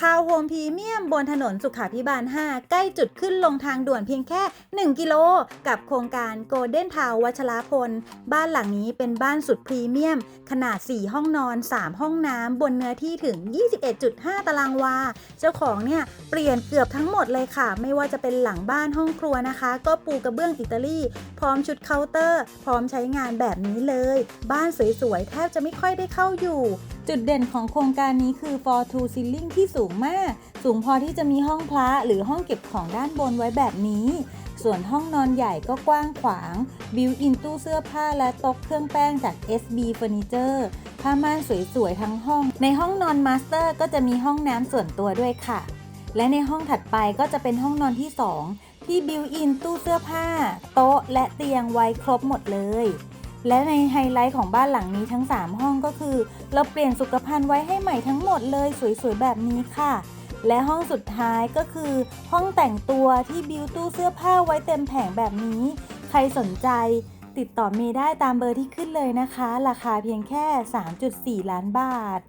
ทาวน์โฮมพรีเมียมบนถนนสุขาพิบาล 5 ใกล้จุดขึ้นลงทางด่วนเพียงแค่ 1 กิโล กับโครงการโกลเด้นทาววัชรพล บ้านหลังนี้เป็นบ้านสุดพรีเมียม ขนาด 4 ห้องนอน 3 ห้องน้ำบนเนื้อที่ถึง 21.5 ตารางวา เจ้าของเนี่ย เปลี่ยนเกือบทั้งหมดเลยค่ะ ไม่ว่าจะเป็นหลังบ้านห้องครัวนะคะ ก็ปูกระเบื้องอิตาลี พร้อมชุดเคาน์เตอร์ พร้อมใช้งานแบบนี้เลย บ้านสวยๆแทบจะไม่ค่อยได้เข้าอยู่ จุดเด่นของโครงการนี้คือ for to ceiling ที่สูงมาก สูงพอที่จะมีห้องพระหรือห้องเก็บของด้านบนไว้แบบนี้ ส่วนห้องนอนใหญ่ก็กว้างขวาง บิวอินตู้เสื้อผ้าและโต๊ะเครื่องแป้งจาก SB Furniture ผ้าม่านสวยๆทั้งห้อง ในห้องนอนมาสเตอร์ก็จะมีห้องน้ำส่วนตัวด้วยค่ะ และในห้องถัดไปก็จะเป็นห้องนอนที่ 2 ที่บิวอินตู้เสื้อผ้า โต๊ะและเตียงไว้ครบหมดเลย และในไฮไลท์ของบ้านหลังนี้ทั้ง 3 ห้องก็คือ เราเปลี่ยนสุขภัณฑ์ไว้ให้ใหม่ทั้งหมดเลยสวยๆแบบนี้ค่ะ และห้องสุดท้ายก็คือ ห้องแต่งตัวที่บิวตู้เสื้อผ้าไว้เต็มแผงแบบนี้ ใครสนใจติดต่อเมย์ได้ตามเบอร์ที่ขึ้นเลยนะคะ ราคาเพียงแค่ 3.4 ล้านบาท